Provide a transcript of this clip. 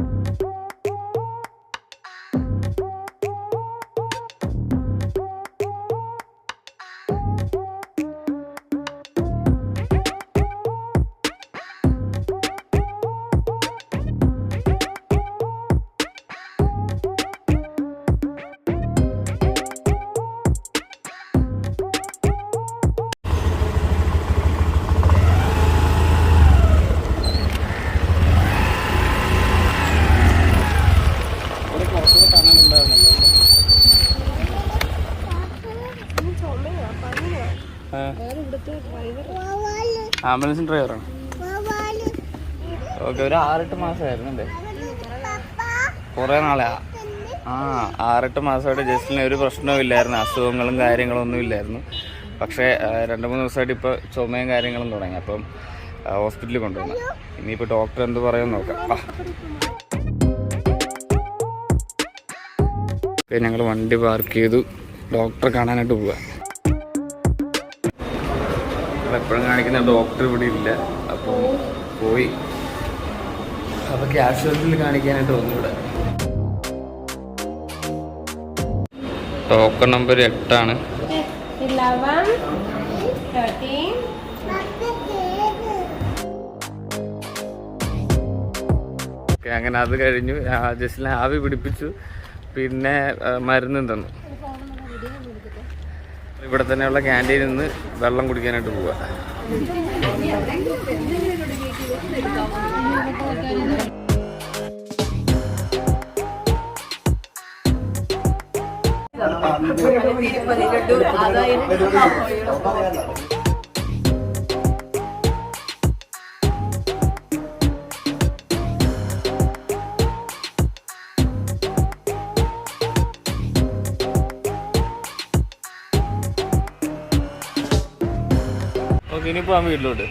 ഇവിടെ ആംബുലൻസ് ഡ്രൈവറാണ് ഓക്കെ ഒരു ആറെട്ട് മാസമായിരുന്നു അല്ലേ കുറേ നാളെ? ആ ആറെട്ട് മാസമായിട്ട് ജസ്റ്റിന് ഒരു പ്രശ്നവും ഇല്ലായിരുന്നു. അസുഖങ്ങളും കാര്യങ്ങളും ഒന്നും ഇല്ലായിരുന്നു. പക്ഷേ രണ്ട് മൂന്ന് ദിവസമായിട്ട് ഇപ്പോൾ ചുമയും കാര്യങ്ങളും തുടങ്ങി. അപ്പം ഹോസ്പിറ്റലിൽ കൊണ്ടുവന്നു. ഇനിയിപ്പോൾ ഡോക്ടർ എന്ത് പറയുമെന്ന് നോക്കാം. പിന്നെ ഞങ്ങൾ വണ്ടി പാർക്ക് ചെയ്തു. ഡോക്ടറെ കാണാനായിട്ട് പോവുക എപ്പോഴും കാണിക്കുന്ന ഡോക്ടർ ഇവിടെ ഇല്ല. അപ്പോൾ പോയി. അപ്പോൾ ക്യാഷ്വാലിറ്റിയിൽ കാണിക്കാനായിട്ട് വന്നു ഇവിടെ. ടോക്കൺ നമ്പർ എട്ടാണ്. അങ്ങനെ അത് കഴിഞ്ഞു. ജസ്റ്റിനെ ആവി പിടിപ്പിച്ചു. പിന്നെ മരുന്നും തന്നു. ഇവിടെ തന്നെയുള്ള ക്യാന്റീനിൽ നിന്ന് വെള്ളം കുടിക്കാനായിട്ട് പോവുക ഇനി പോകാൻ വീട്ടിലോട്ട്.